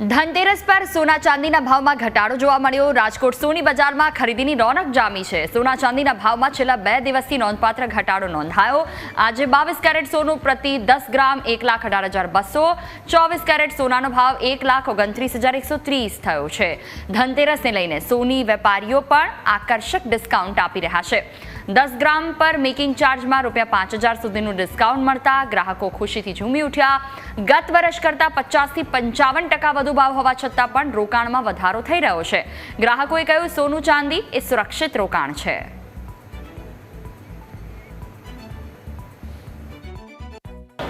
ધનતેરસ પર સોના ચાંદીના ભાવમાં ઘટાડો જોવા મળ્યો. રાજકોટ સોની બજારમાં ખરીદીની રોનક જામી છે. સોના ચાંદીના ભાવમાં છેલ્લા બે દિવસથી નોંધપાત્ર ઘટાડો નોંધાયો. આજે બાવીસ કેરેટ સોનું પ્રતિ દસ ગ્રામ એક લાખ અઢાર હજાર બસો. ચોવીસ કેરેટ સોનાનો ભાવ એક લાખ ઓગણત્રીસ હજાર એકસો ત્રીસ થયો છે. ધનતેરસને લઈને સોની વેપારીઓ પણ આકર્ષક ડિસ્કાઉન્ટ આપી રહ્યા છે. દસ ગ્રામ પર મેકિંગ ચાર્જમાં રૂપિયા પાંચ હજાર સુધીનું ડિસ્કાઉન્ટ મળતા ગ્રાહકો ખુશીથી ઝૂમી ઉઠ્યા. ગત વર્ષ કરતાં પચાસથી પંચાવન ટકા વધુ ભાવ હોવા છતાં પણ રોકાણમાં વધારો થઈ રહ્યો છે. ગ્રાહકોએ કહ્યું, સોનું ચાંદી એ સુરક્ષિત રોકાણ છે.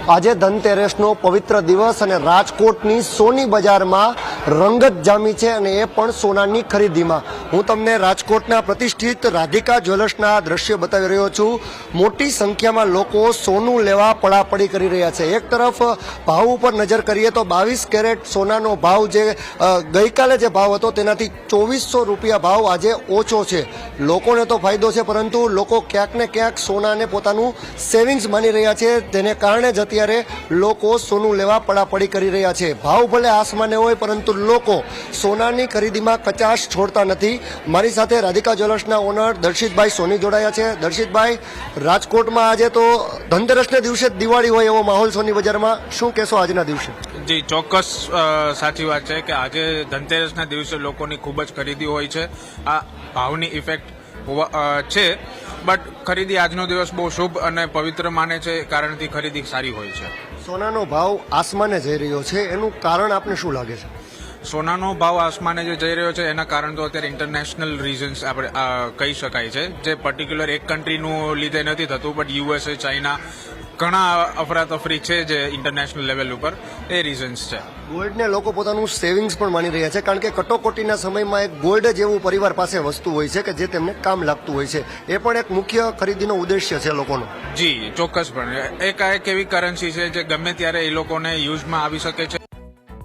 આજે ધનતેરસનો પવિત્ર દિવસ અને રાજકોટની સોની બજારમાં રંગત જામી છે અને એ પણ સોનાની ખરીદીમાં. હું તમને રાજકોટના પ્રતિષ્ઠિત રાધિકા જ્વેલર્સના દ્રશ્ય બતાવી રહ્યો છું. મોટી સંખ્યામાં લોકો સોનું લેવા પડાપડી કરી રહ્યા છે. એક તરફ ભાવ ઉપર નજર કરીએ તો બાવીસ કેરેટ સોનાનો ભાવ જે ગઈકાલે જે ભાવ હતો તેનાથી ચોવીસો રૂપિયા ભાવ આજે ઓછો છે. લોકોને તો ફાયદો છે, પરંતુ લોકો ક્યાંક ને ક્યાંક સોનાને પોતાનું સેવિંગ્સ માની રહ્યા છે. તેને કારણે જ અત્યારે લોકો સોનું લેવા પડાપડી કરી રહ્યા છે. ભાવ ભલે આસમાને હોય, પરંતુ લોકો સોનાની ખરીદીમાં કચાશ છોડતા નથી. મારી સાથે રાધિકા જ્વેલર્સના ઓનર દર્શિતભાઈ સોની જોડાયા છે. દર્શિતભાઈ, રાજકોટમાં આજે તો ધનતેરસને દિવસે જ દિવાળી હોય એવો માહોલ સોની બજારમાં. શું કહેશો આજના દિવસે? જી, ચોક્કસ સાચી વાત છે કે આજે ધનતેરસના દિવસે લોકોની ખૂબ જ ખરીદી હોય છે. આ ભાવની ઇફેક્ટ છે. બટ ખરીદી આજનો દિવસ બહુ શુભ અને પવિત્ર માને છે કારણથી ખરીદી સારી હોય છે. સોનાનો ભાવ આસમાને જઈ રહ્યો છે એનું કારણ આપને શું લાગે છે? સોનાનો ભાવ આસમાને જે જઈ રહ્યો છે એના કારણ તો અત્યારે ઇન્ટરનેશનલ રીઝન્સ આપણે કહી શકાય છે. જે પર્ટિક્યુલર એક કન્ટ્રીનું લીધે નથી થતું બટ યુએસએ ચાઇના ઘણા અફરાતફરી છે જે ઇન્ટરનેશનલ લેવલ ઉપર. એ રીઝન્સ છે. ગોલ્ડને લોકો પોતાનું સેવિંગ્સ પણ માની રહ્યા છે કારણ કે કટોકટીના સમયમાં એક ગોલ્ડ જેવું પરિવાર પાસે વસ્તુ હોય છે કે જે તેમને કામ લાગતું હોય છે. એ પણ એક મુખ્ય ખરીદીનો ઉદ્દેશ્ય છે લોકોનો. જી ચોક્કસપણે. એક આ એક એવી કરન્સી છે જે ગમે ત્યારે એ લોકોને યુઝમાં આવી શકે છે.